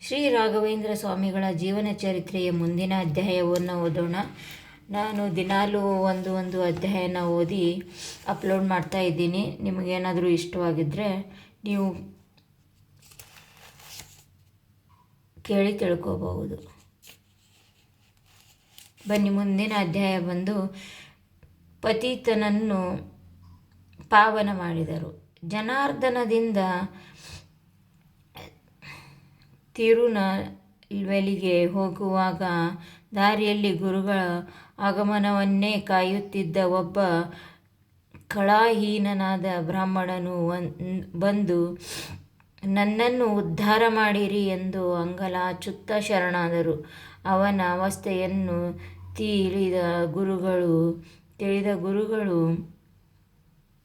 ಶ್ರೀ ರಾಘವೇಂದ್ರ ಸ್ವಾಮಿಗಳ ಜೀವನ ಚರಿತ್ರೆಯ ಮುಂದಿನ ಅಧ್ಯಾಯವನ್ನು ಓದೋಣ. ನಾನು ದಿನಾಲೂ ಒಂದು ಒಂದು ಅಧ್ಯಾಯನ ಓದಿ ಅಪ್ಲೋಡ್ ಮಾಡ್ತಾ ಇದ್ದೀನಿ. ನಿಮಗೇನಾದರೂ ಇಷ್ಟವಾಗಿದ್ದರೆ ನೀವು ಕೇಳಿ ತಿಳ್ಕೋಬಹುದು. ಬನ್ನಿ, ಮುಂದಿನ ಅಧ್ಯಾಯ ಬಂದು ಪತೀತನನ್ನು ಪಾವನ ಮಾಡಿದರು. ಜನಾರ್ದನದಿಂದ ತಿರುನಲ್ವೆಲಿಗೆ ಹೋಗುವಾಗ ದಾರಿಯಲ್ಲಿ ಗುರುಗಳ ಆಗಮನವನ್ನೇ ಕಾಯುತ್ತಿದ್ದ ಒಬ್ಬ ಕಳಾಹೀನನಾದ ಬ್ರಾಹ್ಮಣನು ಬಂದು, ನನ್ನನ್ನು ಉದ್ಧಾರ ಮಾಡಿರಿ ಎಂದು ಅಂಗಲಾಚುತ್ತಾ ಶರಣಾದರು. ಅವನ ಅವಸ್ಥೆಯನ್ನು ತಿಳಿದ ಗುರುಗಳು ತಿಳಿದ ಗುರುಗಳು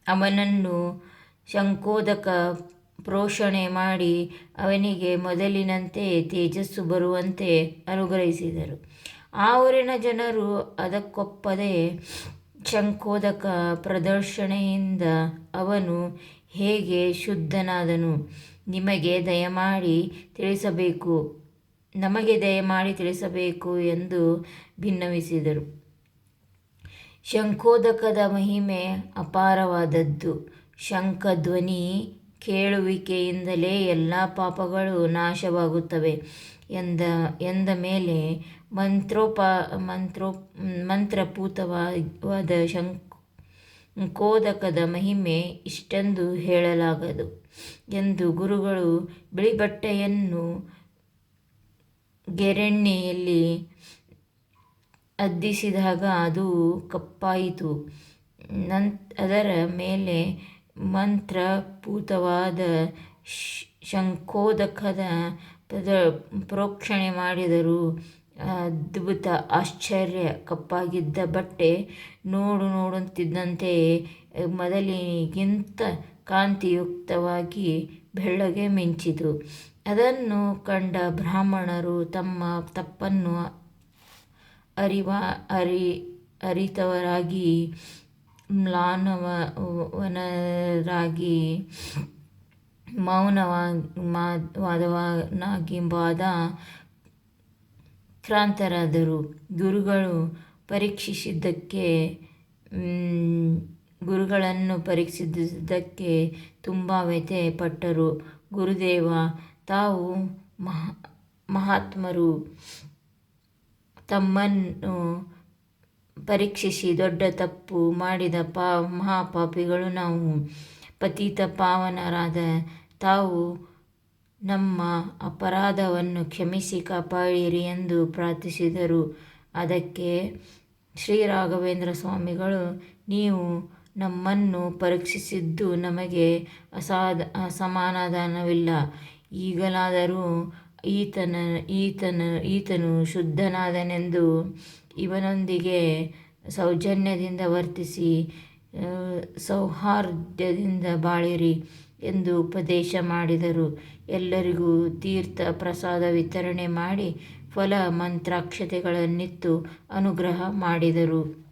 ಅವನನ್ನು ಶಂಕೋದಕ ಪೋಷಣೆ ಮಾಡಿ ಅವನಿಗೆ ಮೊದಲಿನಂತೆ ತೇಜಸ್ಸು ಬರುವಂತೆ ಅನುಗ್ರಹಿಸಿದರು. ಆ ಊರಿನ ಜನರು ಅದಕ್ಕೊಪ್ಪದೆ ಶಂಕೋದಕ ಪ್ರದರ್ಶನೆಯಿಂದ ಅವನು ಹೇಗೆ ಶುದ್ಧನಾದನು ನಿಮಗೆ ದಯಮಾಡಿ ತಿಳಿಸಬೇಕು, ನಮಗೆ ದಯಮಾಡಿ ತಿಳಿಸಬೇಕು ಎಂದು ಭಿನ್ನವಿಸಿದರು ಶಂಕೋದಕದ ಮಹಿಮೆ ಅಪಾರವಾದದ್ದು. ಶಂಖಧ್ವನಿ ಕೇಳುವಿಕೆಯಿಂದಲೇ ಎಲ್ಲ ಪಾಪಗಳು ನಾಶವಾಗುತ್ತವೆ ಎಂದ ಎಂದ ಮೇಲೆ ಮಂತ್ರೋಪ, ಮಂತ್ರೋ, ಮಂತ್ರಪೂತವಾದ ಶಂಕೋದಕದ ಮಹಿಮೆ ಇಷ್ಟೆಂದು ಹೇಳಲಾಗದು ಎಂದು ಗುರುಗಳು ಬಿಳಿ ಬಟ್ಟೆಯನ್ನು ಗೆರೆಣ್ಣೆಯಲ್ಲಿ ಅದ್ದಿಸಿದಾಗ ಅದು ಕಪ್ಪಾಯಿತು. ನನ್, ಅದರ ಮೇಲೆ ಮಂತ್ರಪೂತವಾದ ಶಂಖೋದಕದ ಪ್ರೋಕ್ಷಣೆ ಮಾಡಿದರು ಅದ್ಭುತ ಆಶ್ಚರ್ಯ ಕಪ್ಪಾಗಿದ್ದ ಬಟ್ಟೆ ನೋಡು ನೋಡುತ್ತಿದ್ದಂತೆಯೇ ಮೊದಲಿಗಿಂತ ಕಾಂತಿಯುಕ್ತವಾಗಿ ಬೆಳ್ಳಗೆ ಮಿಂಚಿತು. ಅದನ್ನು ಕಂಡ ಬ್ರಾಹ್ಮಣರು ತಮ್ಮ ತಪ್ಪನ್ನು ಅರಿವ, ಅರಿ, ಅರಿತವರಾಗಿ ಮ್ಲಾನವನರಾಗಿ, ಮೌನವಾದವನಾಗಿ ಬಾದ ಕ್ರಾಂತರಾದರು. ಗುರುಗಳು ಪರೀಕ್ಷಿಸಿದ್ದಕ್ಕೆ ಗುರುಗಳನ್ನು ಪರೀಕ್ಷಿಸಿದ್ದಕ್ಕೆ ತುಂಬ ವ್ಯಥೆ ಪಟ್ಟರು ಗುರುದೇವ, ತಾವು ಮಹಾ, ಮಹಾತ್ಮರು. ತಮ್ಮನ್ನು ಪರೀಕ್ಷಿಸಿ ದೊಡ್ಡ ತಪ್ಪು ಮಾಡಿದ ಪಾ, ಮಹಾಪಾಪಿಗಳು ನಾವು ಪತೀತ ಪಾವನರಾದ ತಾವು ನಮ್ಮ ಅಪರಾಧವನ್ನು ಕ್ಷಮಿಸಿ ಕಾಪಾಡಿರಿ ಎಂದು ಪ್ರಾರ್ಥಿಸಿದರು. ಅದಕ್ಕೆ ಶ್ರೀ ರಾಘವೇಂದ್ರ ಸ್ವಾಮಿಗಳು, ನೀವು ನಮ್ಮನ್ನು ಪರೀಕ್ಷಿಸಿದ್ದು ನಮಗೆ ಅಸಾಧ, ಅಸಮಾಧಾನವಿಲ್ಲ. ಈಗಲಾದರೂ ಈತನ ಈತನ, ಈತನು ಶುದ್ಧನಾದನೆಂದು ಇವನೊಂದಿಗೆ ಸೌಜನ್ಯದಿಂದ ವರ್ತಿಸಿ ಸೌಹಾರ್ದದಿಂದ ಬಾಳಿರಿ ಎಂದು ಉಪದೇಶ ಮಾಡಿದರು. ಎಲ್ಲರಿಗೂ ತೀರ್ಥ ಪ್ರಸಾದ ವಿತರಣೆ ಮಾಡಿ ಫಲ ಮಂತ್ರಾಕ್ಷತೆಗಳನ್ನಿತ್ತು ಅನುಗ್ರಹ ಮಾಡಿದರು.